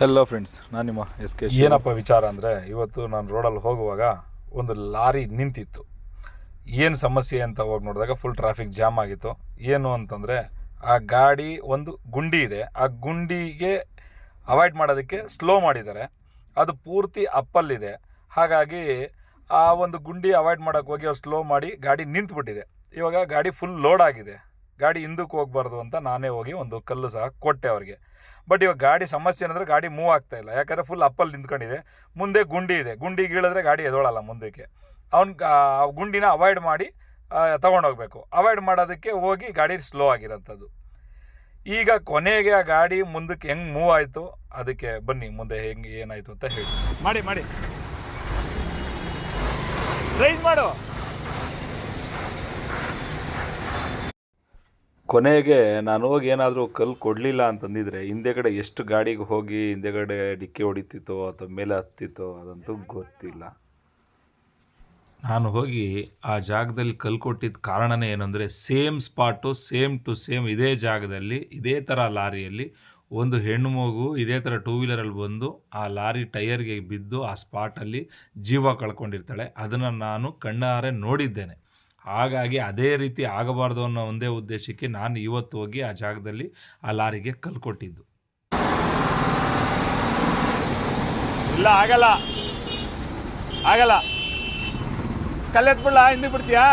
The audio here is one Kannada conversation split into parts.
ಹೆಲೋ ಫ್ರೆಂಡ್ಸ್ ನಾನು ನಿಮ್ಮ ಎಸ್ ಕೆ ಏನಪ್ಪ ವಿಚಾರ ಅಂದರೆ, ಇವತ್ತು ನಾನು ರೋಡಲ್ಲಿ ಹೋಗುವಾಗ ಒಂದು ಲಾರಿ ನಿಂತಿತ್ತು. ಏನು ಸಮಸ್ಯೆ ಅಂತ ಹೋಗಿ ನೋಡಿದಾಗ ಫುಲ್ ಟ್ರಾಫಿಕ್ ಜಾಮ್ ಆಗಿತ್ತು. ಏನು ಅಂತಂದರೆ, ಆ ಗಾಡಿ ಒಂದು ಗುಂಡಿ ಇದೆ. ಆ ಗುಂಡಿಗೆ ಅವಾಯ್ಡ್ ಮಾಡೋದಕ್ಕೆ ಸ್ಲೋ ಮಾಡಿದ್ದಾರೆ. ಅದು ಪೂರ್ತಿ ಅಪ್ಪಲ್ಲಿದೆ. ಹಾಗಾಗಿ ಆ ಒಂದು ಗುಂಡಿ ಅವಾಯ್ಡ್ ಮಾಡೋಕ್ಕೆ ಹೋಗಿ ಅವ್ರು ಸ್ಲೋ ಮಾಡಿ ಗಾಡಿ ನಿಂತುಬಿಟ್ಟಿದೆ. ಇವಾಗ ಗಾಡಿ ಫುಲ್ ಲೋಡ್ ಆಗಿದೆ. ಗಾಡಿ ಹಿಂದಕ್ಕೆ ಹೋಗ್ಬಾರ್ದು ಅಂತ ನಾನೇ ಹೋಗಿ ಒಂದು ಕಲ್ಲು ಸಹ ಕೊಟ್ಟೆ ಅವ್ರಿಗೆ. ಬಟ್ ಇವಾಗ ಗಾಡಿ ಸಮಸ್ಯೆ ಏನಂದ್ರೆ ಗಾಡಿ ಮೂವ್ ಆಗ್ತಾ ಇಲ್ಲ. ಯಾಕಂದರೆ ಫುಲ್ ಅಪ್ಪಲ್ಲಿ ನಿಂತ್ಕೊಂಡಿದೆ. ಮುಂದೆ ಗುಂಡಿ ಇದೆ. ಗುಂಡಿ ಗೀಳಿದ್ರೆ ಗಾಡಿ ಎದೋಳಲ್ಲ ಮುಂದಕ್ಕೆ. ಅವ್ನು ಗುಂಡಿನ ಅವಾಯ್ಡ್ ಮಾಡಿ ತೊಗೊಂಡೋಗ್ಬೇಕು. ಅವಾಯ್ಡ್ ಮಾಡೋದಕ್ಕೆ ಹೋಗಿ ಗಾಡಿ ಸ್ಲೋ ಆಗಿರೋಂಥದ್ದು. ಈಗ ಕೊನೆಗೆ ಆ ಗಾಡಿ ಮುಂದಕ್ಕೆ ಹೆಂಗೆ ಮೂವ್ ಆಯಿತು, ಅದಕ್ಕೆ ಬನ್ನಿ, ಮುಂದೆ ಹೆಂಗೆ ಏನಾಯಿತು ಅಂತ ಹೇಳಿ. ಮಾಡಿ ಮಾಡಿ. ರೈಸ್ ಮಾಡು. ಕೊನೆಗೆ ನಾನು ಹೋಗಿ ಏನಾದರೂ ಕಲ್ಲು ಕೊಡಲಿಲ್ಲ ಅಂತಂದಿದ್ರೆ ಹಿಂದೆಗಡೆ ಎಷ್ಟು ಗಾಡಿಗೆ ಹೋಗಿ ಹಿಂದೆಗಡೆ ಡಿಕ್ಕಿ ಹೊಡಿತಿತ್ತೋ ಅಥವಾ ಮೇಲೆ ಹತ್ತಿತ್ತೋ ಅದಂತೂ ಗೊತ್ತಿಲ್ಲ. ನಾನು ಹೋಗಿ ಆ ಜಾಗದಲ್ಲಿ ಕಲ್ಲು ಕೊಟ್ಟಿದ್ದ ಕಾರಣನೇ ಏನಂದರೆ same spot, same to same ಇದೇ ಜಾಗದಲ್ಲಿ, ಇದೇ ಥರ ಲಾರಿಯಲ್ಲಿ ಒಂದು ಹೆಣ್ಣು ಮಗು ಇದೇ ಥರ ಟೂ ವೀಲರಲ್ಲಿ ಬಂದು ಆ ಲಾರಿ ಟೈರ್ಗೆ ಬಿದ್ದು ಆ ಸ್ಪಾಟಲ್ಲಿ ಜೀವ ಕಳ್ಕೊಂಡಿರ್ತಾಳೆ. ಅದನ್ನು ನಾನು ಕಣ್ಣಾರೆ ನೋಡಿದ್ದೇನೆ. ಹಾಗಾಗಿ ಅದೇ ರೀತಿ ಆಗಬಾರ್ದು ಅನ್ನೋ ಒಂದೇ ಉದ್ದೇಶಕ್ಕೆ ನಾನು ಇವತ್ತು ಹೋಗಿ ಆ ಜಾಗದಲ್ಲಿ ಆ ಲಾರಿಗೆ ಕಲ್ಲು ಕೊಟ್ಟಿದ್ದು. ಇಲ್ಲ, ಆಗಲ್ಲ. ಆಗಲ್ಲ. ಕಲ್ಲೆತ್ಬಿಡ್ಲ ಹಿಂದಿ ಬಿಡ್ತೀಯಾ?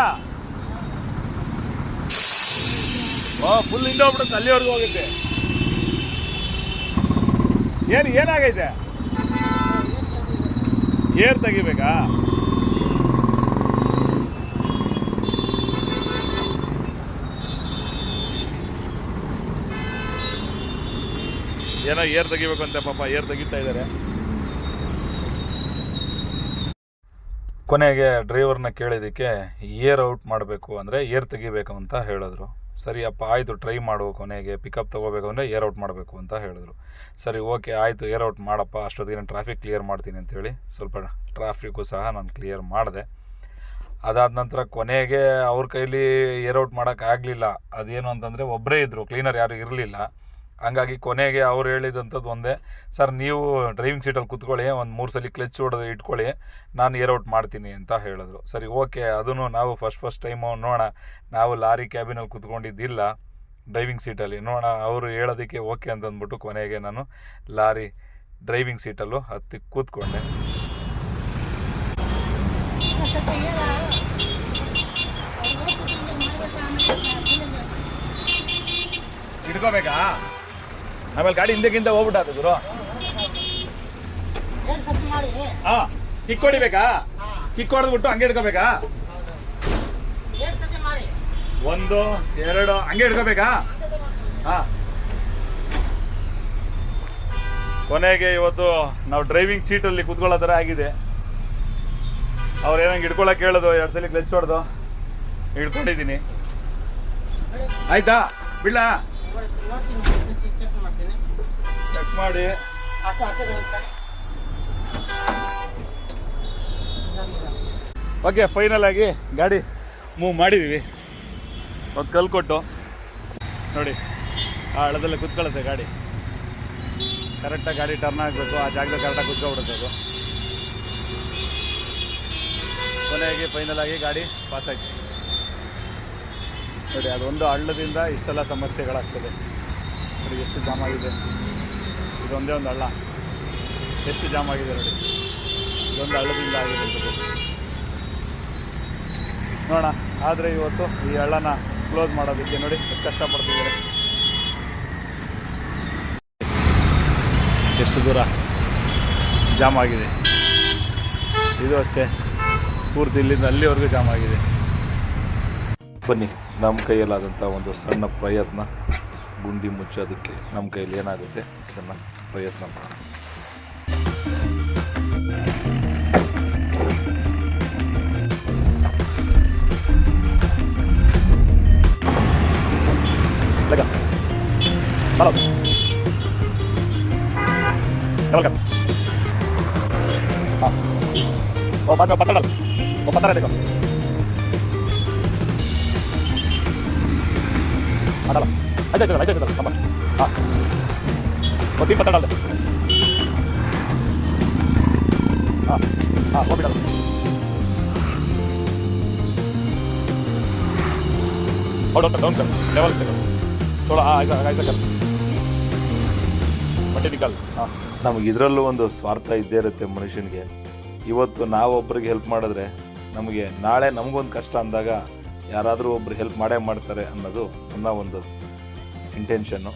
ಓ ಫುಲ್ ಹಿಂದೆ ಹೋಗ್ಬಿಡುತ್ತೆ, ಅಲ್ಲಿವರೆಗೂ ಹೋಗುತ್ತೆ ಏನು, ಏನಾಗೈತೆ? ಏರ್ ತೆಗಿಬೇಕಾ? ಏನೋ ಏರ್ ತೆಗಿಬೇಕು ಅಂತ ಪಾಪ, ಏರ್ ತೆಗಿತಾ ಇದ್ದಾರೆ. ಕೊನೆಗೆ ಡ್ರೈವರ್ನ ಕೇಳಿದ್ದಕ್ಕೆ ಏರ್ ಔಟ್ ಮಾಡಬೇಕು ಅಂದರೆ ಏರ್ ತೆಗಿಬೇಕು ಅಂತ ಹೇಳಿದ್ರು. ಸರಿಯಪ್ಪ ಆಯಿತು, ಟ್ರೈ ಮಾಡು ಕೊನೆಗೆ, ಪಿಕಪ್ ತೊಗೋಬೇಕು ಅಂದರೆ ಏರ್ ಔಟ್ ಮಾಡಬೇಕು ಅಂತ ಹೇಳಿದ್ರು. ಸರಿ, ಓಕೆ, ಆಯಿತು, ಏರ್ ಔಟ್ ಮಾಡಪ್ಪ, ಅಷ್ಟೊತ್ತಿಗೆ ನಾನು ಟ್ರಾಫಿಕ್ ಕ್ಲಿಯರ್ ಮಾಡ್ತೀನಿ ಅಂತೇಳಿ ಸ್ವಲ್ಪ ಟ್ರಾಫಿಕ್ಕು ಸಹ ನಾನು ಕ್ಲಿಯರ್ ಮಾಡಿದೆ. ಅದಾದ ನಂತರ ಕೊನೆಗೆ ಅವ್ರ ಕೈಲಿ ಏರ್ ಔಟ್ ಮಾಡೋಕ್ಕಾಗಲಿಲ್ಲ ಅದೇನು ಅಂತಂದರೆ ಒಬ್ಬರೇ ಇದ್ದರು ಕ್ಲೀನರ್ ಯಾರು ಇರಲಿಲ್ಲ. ಹಂಗಾಗಿ ಕೊನೆಗೆ ಅವ್ರು ಹೇಳಿದಂಥದ್ದು ಒಂದೇ. ಸರ್, ನೀವು ಡ್ರೈವಿಂಗ್ ಸೀಟಲ್ಲಿ ಕೂತ್ಕೊಳ್ಳಿ, ಒಂದು ಮೂರು ಸಲ ಕ್ಲಚ್ ಹೊಡೆದು ಇಟ್ಕೊಳ್ಳಿ, ನಾನು ಏರ್ ಔಟ್ ಮಾಡ್ತೀನಿ ಅಂತ ಹೇಳಿದ್ರು. ಸರಿ, ಓಕೆ, ಅದನ್ನು ನಾವು ಫಸ್ಟ್ ಫಸ್ಟ್ ಟೈಮು ನೋಡೋಣ. ನಾವು ಲಾರಿ ಕ್ಯಾಬಿನಲ್ಲಿ ಕೂತ್ಕೊಂಡಿದ್ದಿಲ್ಲ ಡ್ರೈವಿಂಗ್ ಸೀಟಲ್ಲಿ. ನೋಡೋಣ, ಅವರು ಹೇಳೋದಕ್ಕೆ ಓಕೆ ಅಂತಂದ್ಬಿಟ್ಟು ಕೊನೆಗೆ ನಾನು ಲಾರಿ ಡ್ರೈವಿಂಗ್ ಸೀಟಲ್ಲೂ ಹತ್ತಿ ಕೂತ್ಕೊಂಡೆ. ಇಟ್ಕೋಬೇಕಾ? ಆಮೇಲೆ ಗಾಡಿ ಹಿಂದೆಗಿಂತ ಹೋಗ್ಬಿಟ್ಟು ಗುರು. ಹಾ ಕಿಕ್ ಹೊಡಿಬೇಕಾ? ಕಿಕ್ ಹೊಡೆದ್ಬಿಟ್ಟು ಹಂಗೆ ಇಟ್ಕೋಬೇಕಾ ಒಂದು ಎರಡು ಹಂಗೆ ಇಟ್ಕೋಬೇಕಾ ಹಾ ಕೊನೆಗೆ ಇವತ್ತು ನಾವು ಡ್ರೈವಿಂಗ್ ಸೀಟಲ್ಲಿ ಕುತ್ಕೊಳ್ಳೋ ಥರ ಆಗಿದೆ. ಅವ್ರು ಏನಂಗೆ ಹಿಡ್ಕೊಳಕ್ಕೆ ಹೇಳೋದು ಎರಡು ಸಲ ಕ್ಲಚ್ ಹೊಡೆದು ಹಿಡ್ಕೊಂಡಿದ್ದೀನಿ. ಆಯ್ತಾ? ಬಿಡ್ಲಾ? ಮಾಡಿ. ಓಕೆ ಫೈನಲ್ ಆಗಿ ಗಾಡಿ ಮೂವ್ ಮಾಡಿದ್ದೀವಿ ಒಂದು ಕಲ್ಲು ಕೊಟ್ಟು. ನೋಡಿ, ಆ ಹಳದಲ್ಲಿ ಕುತ್ಕೊಳ್ಳುತ್ತೆ ಗಾಡಿ. ಕರೆಕ್ಟಾಗಿ ಗಾಡಿ ಟರ್ನ್ ಆಗಬೇಕು, ಆ ಜಾಗದಲ್ಲಿ ಕರೆಕ್ಟಾಗಿ ಕುತ್ಕೊಬಿಡುತ್ತೆ ಅದು. ಕೊನೆಯಾಗಿ ಫೈನಲ್ ಆಗಿ ಗಾಡಿ ಪಾಸ್ ಆಗಿ ನೋಡಿ, ಅದೊಂದು ಹಳ್ಳದಿಂದ ಇಷ್ಟೆಲ್ಲ ಸಮಸ್ಯೆಗಳಾಗ್ತದೆ. ನೋಡಿ, ಎಷ್ಟು ಜಾಮಾಗಿದೆ ಇದೊಂದೇ ಒಂದು ಹಳ್ಳ. ಎಷ್ಟು ಜಾಮ್ ಆಗಿದೆ ನೋಡಿ. ಇದೊಂದು ಹಳ್ಳದಿಂದ ಆಗಿದೆ ನೋಡೋಣ, ಆದರೆ ಇವತ್ತು ಈ ಹಳ್ಳನ ಕ್ಲೋಸ್ ಮಾಡೋದಕ್ಕೆ ನೋಡಿ ಎಷ್ಟು ಕಷ್ಟಪಡ್ತಿದ್ದಾರೆ. ಎಷ್ಟು ದೂರ ಜಾಮ್ ಆಗಿದೆ. ಇದು ಅಷ್ಟೇ. ಪೂರ್ತಿ ಇಲ್ಲಿಂದ ಅಲ್ಲಿವರೆಗೂ ಜಾಮ್ ಆಗಿದೆ. ಬನ್ನಿ ನಮ್ಮ ಕೈಯಲ್ಲಾದಂಥ ಒಂದು ಸಣ್ಣ ಪ್ರಯತ್ನ ಗುಂಡಿ ಮುಚ್ಚೋದಕ್ಕೆ ನಮ್ಮ ಕೈಯಲ್ಲಿ ಏನಾಗುತ್ತೆ? ಅದನ್ನು Приятного. Legal. Falou. Legal. Ah. Oh, patrão, patrão. Oh, patrão, legal. Patrão. Aí, aí, aí, aí, aí, aí, aí, aí, aí, aí, ഒത്തി പത്തടാളുണ്ട് ആ ആ ಇದರಲ್ಲೂ ಒಂದು ಸ್ವಾರ್ಥ ಇದ್ದೇ ಇರುತ್ತೆ ಮನುಷ್ಯನಿಗೆ. ಇವತ್ತು ನಾವೊಬ್ಬರಿಗೆ ಹೆಲ್ಪ್ ಮಾಡಿದ್ರೆ ನಮಗೆ ನಾಳೆ ನಮಗೊಂದು ಕಷ್ಟ ಅಂದಾಗ ಯಾರಾದರೂ ಒಬ್ರು ಹೆಲ್ಪ್ ಮಾಡೇ ಮಾಡ್ತಾರೆ ಅನ್ನೋದು ನನ್ನ ಒಂದು ಇಂಟೆನ್ಷನ್ನು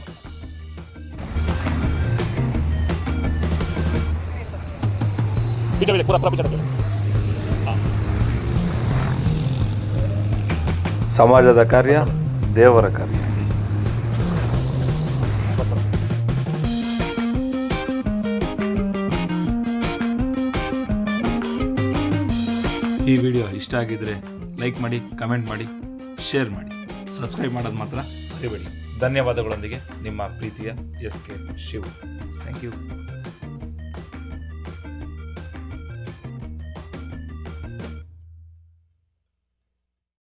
ಪೂರ ಪೂರ ಸಮಾಜದ ಕಾರ್ಯ ದೇವರ ಕಾರ್ಯ. ಈ ವಿಡಿಯೋ ಇಷ್ಟ ಆಗಿದ್ರೆ ಲೈಕ್ ಮಾಡಿ ಕಮೆಂಟ್ ಮಾಡಿ ಶೇರ್ ಮಾಡಿ. ಸಬ್ಸ್ಕ್ರೈಬ್ ಮಾಡೋದು ಮಾತ್ರ ಮರಿಬೇಡಿ. ಧನ್ಯವಾದಗಳೊಂದಿಗೆ ನಿಮ್ಮ ಪ್ರೀತಿಯ S K Shiva. Thank you